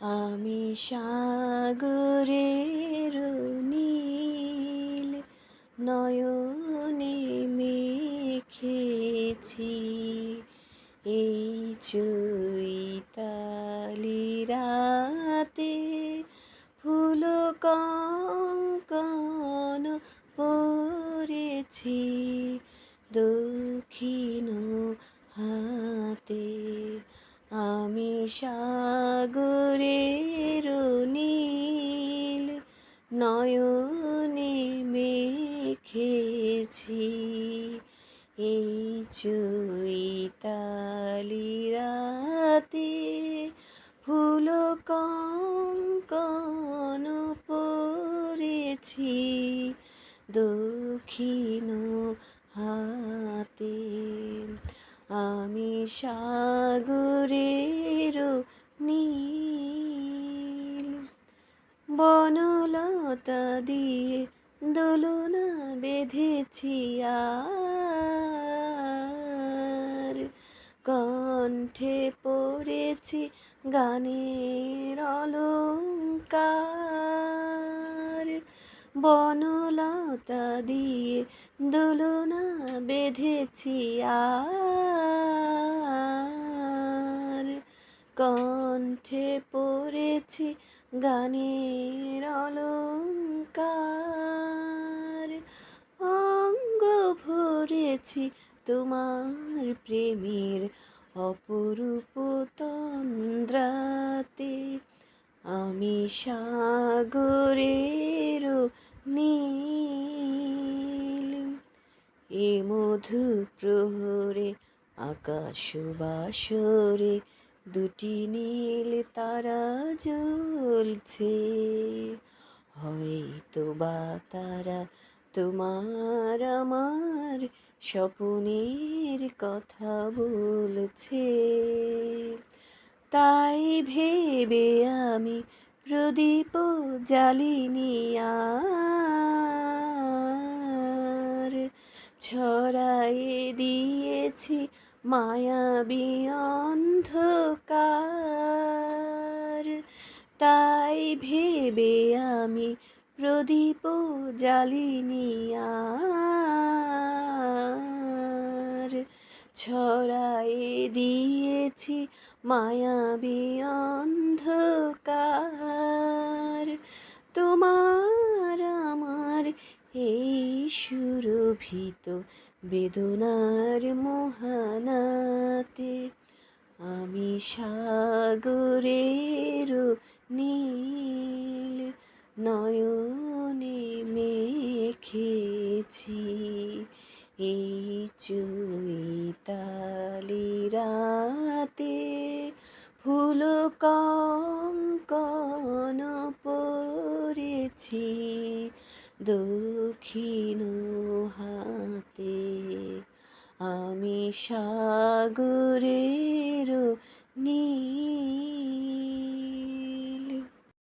আমি সাগরের নীল নয়নে মেখেছি। এই চৈতালি রাতে ফুল কঙ্কন পরেছি দক্ষিণ হাতে আমি সাগরের নীল নয়নে মেখেছি এই চৈতালি রাতে ফুল কঙ্কন পড়েছি দক্ষিণ হাতে। আমি সাগরের নীল বনলতা দিয়ে দোলনা বেঁধেছি আর। কণ্ঠে পড়েছি গানের অলঙ্কার। বনলতা দিয়ে দোলনা বেঁধেছি আর। কণ্ঠে পড়েছি গানের অলঙ্কার। অঙ্গ ভরেছি তোমার প্রেমের অপরূপ তন্দ্রাতে। আমি সাগরের নীল, এ মধু প্রহরে আকাশ বাসরে দুটি নীল তারা জ্বলছে। হয়তো বা তারা তোমার আমার স্বপনের কথা বলছে। তাই ভেবে আমি প্রদীপ জ্বালিনি আর ছড়াইয়ে দিয়েছি মায়াবী অন্ধকার তাই ভেবে আমি প্রদীপ জ্বালিনি ছড়াই দিয়েছি মায়াবী অন্ধকার সুরভিত বেদনার মোহানাতে আমি সাগরের নীল নয়নে মেখেছি এই চুই রাতে ফুল কঙ্কন পড়েছি দক্ষিণ হাতে। আমি সাগরের নীল